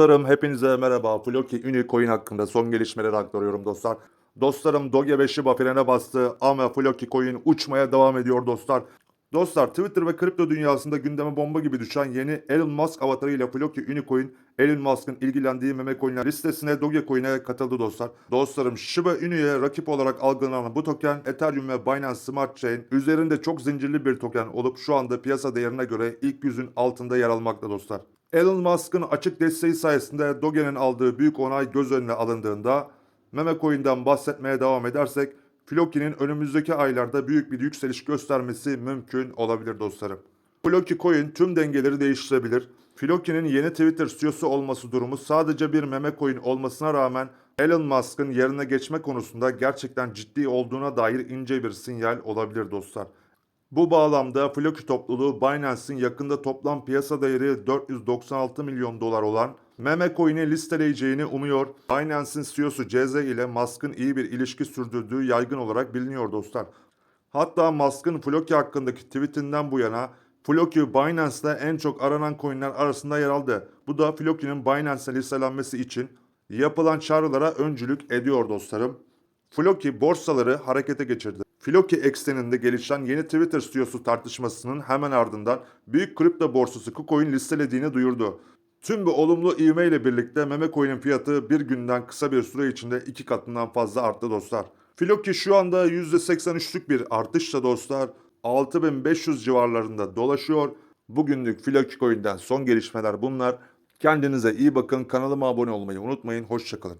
Dostlarım hepinize merhaba. Floki Uni Coin hakkında son gelişmeleri aktarıyorum dostlar. Dostlarım Doge ve Shiba bastı ama Floki Coin uçmaya devam ediyor dostlar. Dostlar Twitter ve kripto dünyasında gündeme bomba gibi düşen yeni Elon Musk avatarıyla Floki Unicoin, Elon Musk'ın ilgilendiği meme coinler listesine Dogecoin'e katıldı dostlar. Dostlarım Shiba Inu'ya rakip olarak algılanan bu token Ethereum ve Binance Smart Chain üzerinde çok zincirli bir token olup şu anda piyasa değerine göre ilk yüzün altında yer almakta dostlar. Elon Musk'ın açık desteği sayesinde Doge'nin aldığı büyük onay göz önüne alındığında meme coin'den bahsetmeye devam edersek Floki'nin önümüzdeki aylarda büyük bir yükseliş göstermesi mümkün olabilir dostlarım. Floki Coin tüm dengeleri değiştirebilir. Floki'nin yeni Twitter CEO'su olması durumu sadece bir meme coin olmasına rağmen Elon Musk'ın yerine geçme konusunda gerçekten ciddi olduğuna dair ince bir sinyal olabilir dostlar. Bu bağlamda Floki topluluğu Binance'in yakında toplam piyasa değeri 496 milyon dolar olan meme coin'i listeleyeceğini umuyor. Binance'in CEO'su CZ ile Musk'ın iyi bir ilişki sürdürdüğü yaygın olarak biliniyor dostlar. Hatta Musk'ın Floki hakkındaki tweetinden bu yana Floki Binance'da en çok aranan coinler arasında yer aldı. Bu da Floki'nin Binance'e listelenmesi için yapılan çağrılara öncülük ediyor dostlarım. Floki borsaları harekete geçirdi. Floki ekseninde gelişen yeni Twitter CEO'su tartışmasının hemen ardından büyük kripto borsası KuCoin listelediğini duyurdu. Tüm bu olumlu ivme ile birlikte meme coin'in fiyatı bir günden kısa bir süre içinde iki katından fazla arttı dostlar. Floki şu anda %83'lük bir artışla dostlar 6500 civarlarında dolaşıyor. Bugünlük Floki Coin'den son gelişmeler bunlar. Kendinize iyi bakın. Kanalıma abone olmayı unutmayın. Hoşçakalın.